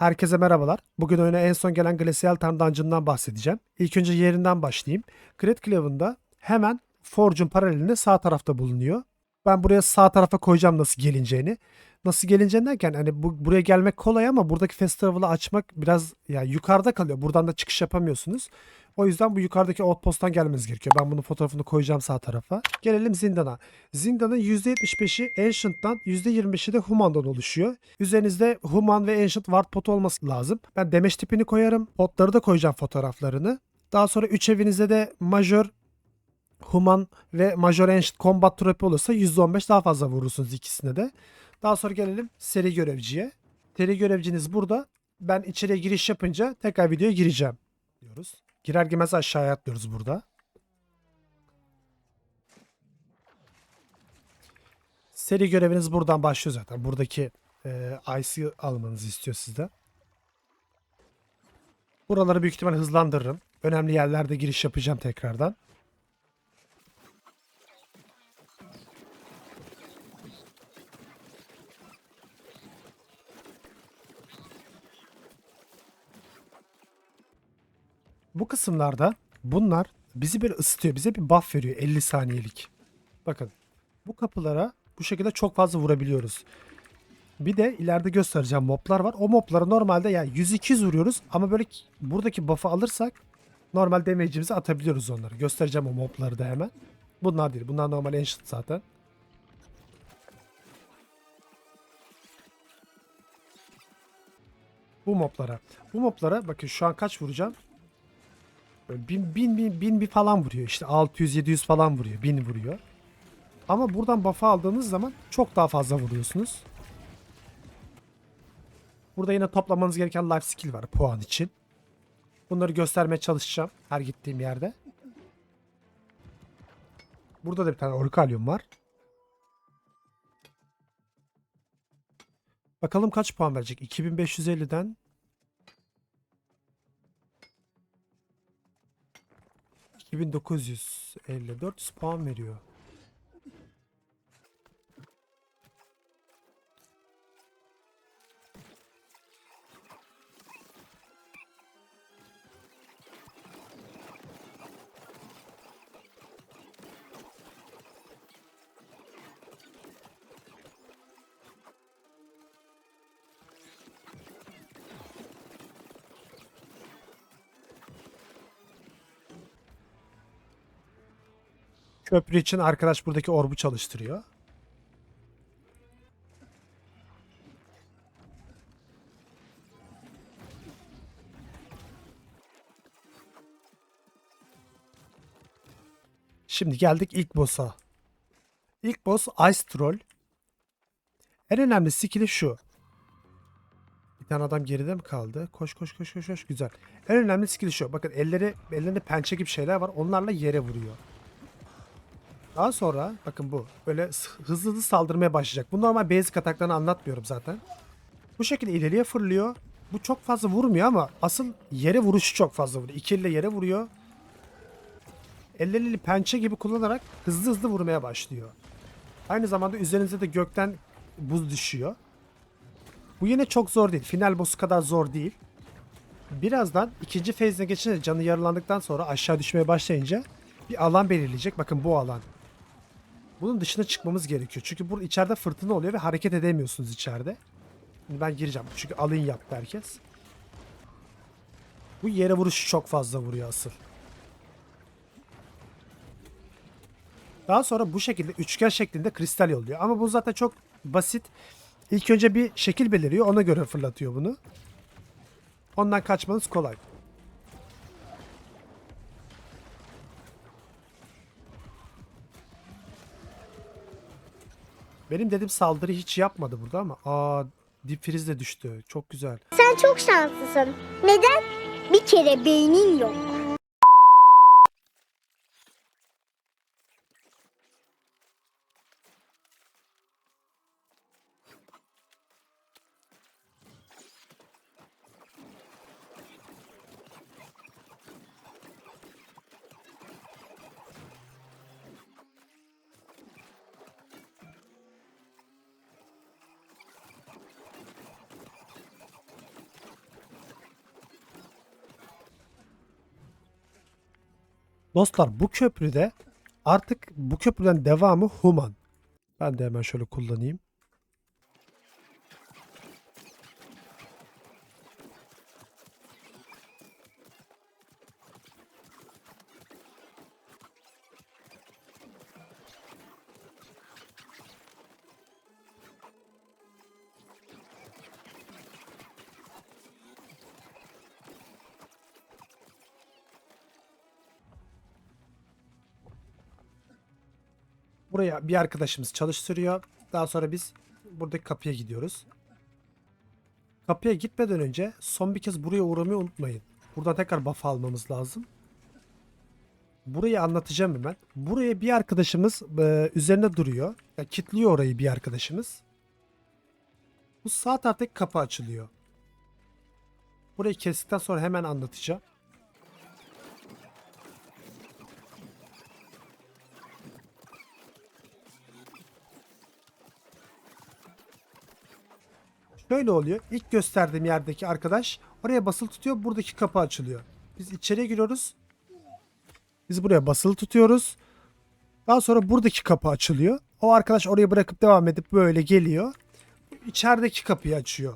Herkese merhabalar. Bugün oyuna en son gelen Glacial Time bahsedeceğim. İlk önce yerinden başlayayım. Great Cleaven'da hemen Forge'un paralelinde sağ tarafta bulunuyor. Ben buraya sağ tarafa koyacağım nasıl gelineceğini. Nasıl gelineceğini derken hani bu, buraya gelmek kolay ama buradaki festival'ı açmak biraz ya yukarıda kalıyor. Buradan da çıkış yapamıyorsunuz. O yüzden bu yukarıdaki outpost'tan gelmeniz gerekiyor. Ben bunun fotoğrafını koyacağım sağ tarafa. Gelelim Zindan'a. Zindan'ın %75'i Ancient'tan %25'i de Human'dan oluşuyor. Üzerinizde Human ve Ancient Ward potu olması lazım. Ben demeç tipini koyarım. Potları da koyacağım fotoğraflarını. Daha sonra 3 evinizde de Major Human ve Major Ancient Combat Trap olursa %15 daha fazla vurursunuz ikisine de. Daha sonra gelelim seri görevciye. Seri görevciniz burada. Ben içeriye giriş yapınca tekrar videoya gireceğim diyoruz. Girer girmez aşağıya atlıyoruz burada. Seri göreviniz buradan başlıyor zaten. Buradaki e, Ice'ı almanızı istiyor sizden. Buraları büyük ihtimal hızlandırırım. Önemli yerlerde giriş yapacağım tekrardan. Bu kısımlarda bunlar bizi bir ısıtıyor. Bize bir buff veriyor 50 saniyelik. Bakın bu kapılara bu şekilde çok fazla vurabiliyoruz. Bir de ileride göstereceğim moblar var. O moblara normalde yani 100-200 vuruyoruz ama böyle ki- buradaki buff'ı alırsak normal damage'imizi atabiliyoruz onları. Göstereceğim o mobları da hemen. Bunlar değil. Bunlar normal ancient zaten. Bu moblara. Bu moblara bakın şu an kaç vuracağım? Bin, bin, bin, bin bir falan vuruyor. İşte 600-700 falan vuruyor. 1000 vuruyor. Ama buradan buff'ı aldığınız zaman çok daha fazla vuruyorsunuz. Burada yine toplamanız gereken life skill var puan için. Bunları göstermeye çalışacağım her gittiğim yerde. Burada da bir tane orikalyum var. Bakalım kaç puan verecek? 2550'den 2954 puan veriyor. Köprü için arkadaş buradaki orbu çalıştırıyor. Şimdi geldik ilk boss'a. İlk boss Ice Troll. En önemli skill'i şu. Bir tane adam geride mi kaldı? Koş koş koş koş koş güzel. En önemli skill'i şu. Bakın elleri ellerinde pençe gibi şeyler var. Onlarla yere vuruyor. Daha sonra bakın bu böyle hızlı hızlı saldırmaya başlayacak. Bu normal basic ataklarını anlatmıyorum zaten. Bu şekilde ileriye fırlıyor. Bu çok fazla vurmuyor ama asıl yere vuruşu çok fazla vuruyor. İki elle yere vuruyor. Elleriyle pençe gibi kullanarak hızlı hızlı vurmaya başlıyor. Aynı zamanda üzerinize de gökten buz düşüyor. Bu yine çok zor değil. Final boss'u kadar zor değil. Birazdan ikinci fazine geçince canı yaralandıktan sonra aşağı düşmeye başlayınca bir alan belirleyecek. Bakın bu alan. Bunun dışına çıkmamız gerekiyor. Çünkü burada içeride fırtına oluyor ve hareket edemiyorsunuz içeride. Şimdi ben gireceğim. Çünkü alın yaptı herkes. Bu yere vuruşu çok fazla vuruyor asıl. Daha sonra bu şekilde üçgen şeklinde kristal yolluyor. Ama bu zaten çok basit. İlk önce bir şekil beliriyor. Ona göre fırlatıyor bunu. Ondan kaçmanız kolay. Benim dedim saldırı hiç yapmadı burada ama aa dip freeze de düştü. Çok güzel. Sen çok şanslısın. Neden? Bir kere beynin yok. Dostlar bu köprüde artık bu köprüden devamı Human. Ben de hemen şöyle kullanayım. Buraya bir arkadaşımız çalıştırıyor. Daha sonra biz buradaki kapıya gidiyoruz. Kapıya gitmeden önce son bir kez buraya uğramayı unutmayın. Buradan tekrar buff almamız lazım. Burayı anlatacağım hemen. Buraya bir arkadaşımız e, üzerine duruyor. Ya, kitliyor orayı bir arkadaşımız. Bu sağ taraftaki kapı açılıyor. Burayı kestikten sonra hemen anlatacağım. Şöyle oluyor. İlk gösterdiğim yerdeki arkadaş oraya basılı tutuyor. Buradaki kapı açılıyor. Biz içeriye giriyoruz. Biz buraya basılı tutuyoruz. Daha sonra buradaki kapı açılıyor. O arkadaş oraya bırakıp devam edip böyle geliyor. İçerideki kapıyı açıyor.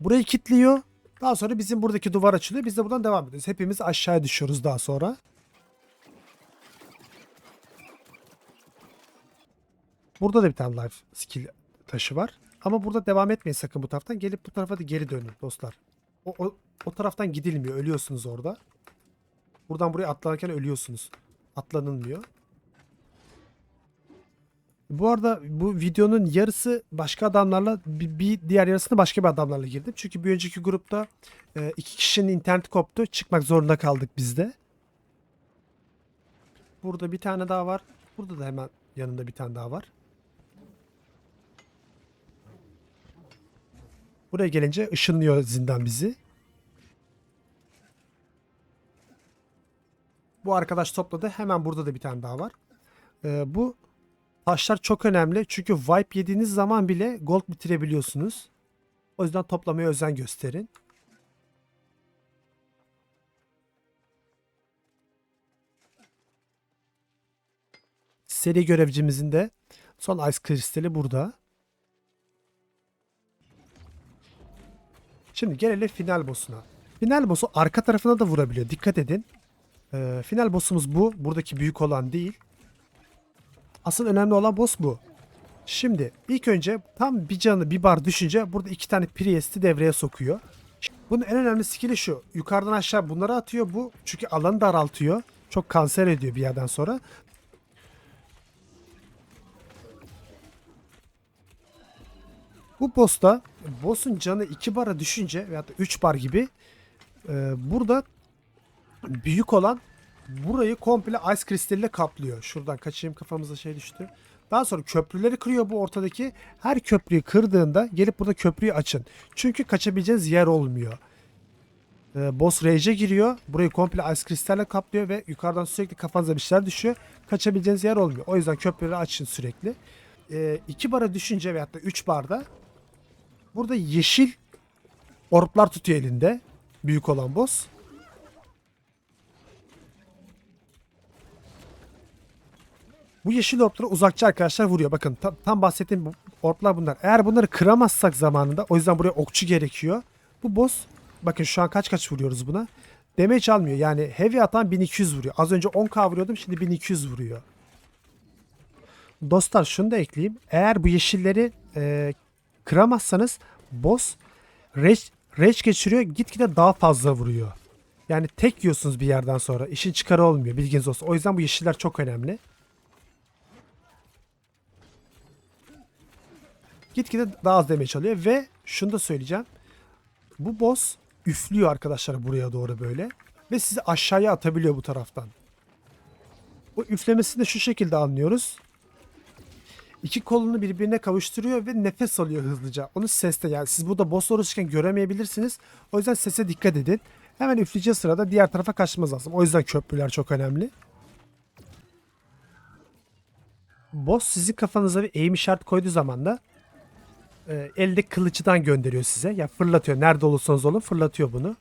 Burayı kilitliyor. Daha sonra bizim buradaki duvar açılıyor. Biz de buradan devam ediyoruz. Hepimiz aşağıya düşüyoruz daha sonra. Burada da bir tane life skill taşı var. Ama burada devam etmeyin sakın bu taraftan. Gelip bu tarafa da geri dönün dostlar. O, o, o taraftan gidilmiyor. Ölüyorsunuz orada. Buradan buraya atlarken ölüyorsunuz. Atlanılmıyor. Bu arada bu videonun yarısı başka adamlarla bir, bir diğer yarısını başka bir adamlarla girdim. Çünkü bir önceki grupta e, iki kişinin interneti koptu. Çıkmak zorunda kaldık biz de. Burada bir tane daha var. Burada da hemen yanında bir tane daha var. Buraya gelince ışınlıyor zindan bizi. Bu arkadaş topladı. Hemen burada da bir tane daha var. Ee, bu taşlar çok önemli. Çünkü wipe yediğiniz zaman bile gold bitirebiliyorsunuz. O yüzden toplamaya özen gösterin. Seri görevcimizin de son ice kristali burada. Şimdi gelelim final boss'una. Final boss'u arka tarafına da vurabiliyor. Dikkat edin. Ee, final boss'umuz bu. Buradaki büyük olan değil. Asıl önemli olan boss bu. Şimdi ilk önce tam bir canı bir bar düşünce burada iki tane Priest'i devreye sokuyor. Bunun en önemli skill'i şu. Yukarıdan aşağı bunları atıyor bu. Çünkü alanı daraltıyor. Çok kanser ediyor bir yerden sonra. Bu boss'ta boss'un canı 2 bara düşünce da 3 bar gibi e, burada büyük olan burayı komple ice kristaliyle kaplıyor. Şuradan kaçayım kafamıza şey düştü. Daha sonra köprüleri kırıyor bu ortadaki. Her köprüyü kırdığında gelip burada köprüyü açın. Çünkü kaçabileceğiniz yer olmuyor. Ee, boss rage'e giriyor. Burayı komple ice kristalle kaplıyor ve yukarıdan sürekli kafanıza bir şeyler düşüyor. Kaçabileceğiniz yer olmuyor. O yüzden köprüleri açın sürekli. 2 bara düşünce veyahut da 3 barda burada yeşil orblar tutuyor elinde. Büyük olan boss. Bu yeşil orbları uzakça arkadaşlar vuruyor. Bakın tam, tam bahsettiğim bu orblar bunlar. Eğer bunları kıramazsak zamanında o yüzden buraya okçu gerekiyor. Bu boss bakın şu an kaç kaç vuruyoruz buna. Damage almıyor. Yani heavy atan 1200 vuruyor. Az önce 10k vuruyordum şimdi 1200 vuruyor. Dostlar şunu da ekleyeyim. Eğer bu yeşilleri e, kıramazsanız boss rage, rage geçiriyor gitgide daha fazla vuruyor. Yani tek yiyorsunuz bir yerden sonra. İşin çıkarı olmuyor bilginiz olsun. O yüzden bu yeşiller çok önemli. Gitgide daha az damage alıyor ve şunu da söyleyeceğim. Bu boss üflüyor arkadaşlar buraya doğru böyle. Ve sizi aşağıya atabiliyor bu taraftan. Bu üflemesini de şu şekilde anlıyoruz. İki kolunu birbirine kavuşturuyor ve nefes alıyor hızlıca. Onu seste yani siz burada boss olurken göremeyebilirsiniz. O yüzden sese dikkat edin. Hemen üfleyeceği sırada diğer tarafa kaçmaz lazım. O yüzden köprüler çok önemli. Boss sizin kafanıza bir aim işaret koyduğu zaman da e, elde kılıçtan gönderiyor size. Ya fırlatıyor. Nerede olursanız olun fırlatıyor bunu.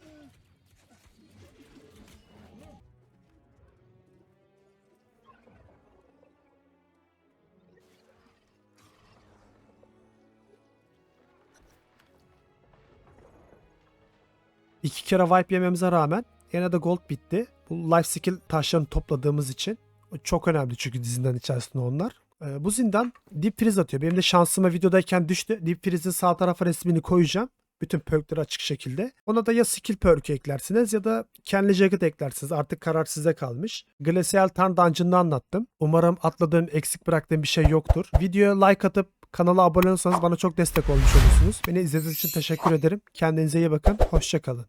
İki kere wipe yememize rağmen yine de gold bitti. Bu life skill taşlarını topladığımız için. Çok önemli çünkü dizinden içerisinde onlar. Ee, bu zindan deep freeze atıyor. Benim de şansıma videodayken düştü. Deep freeze'in sağ tarafa resmini koyacağım. Bütün perkleri açık şekilde. Ona da ya skill perk eklersiniz ya da kendi jacket eklersiniz. Artık karar size kalmış. Glacial Tarn Dungeon'ını anlattım. Umarım atladığım, eksik bıraktığım bir şey yoktur. Videoya like atıp kanala abone olursanız bana çok destek olmuş olursunuz. Beni izlediğiniz için teşekkür ederim. Kendinize iyi bakın. Hoşçakalın.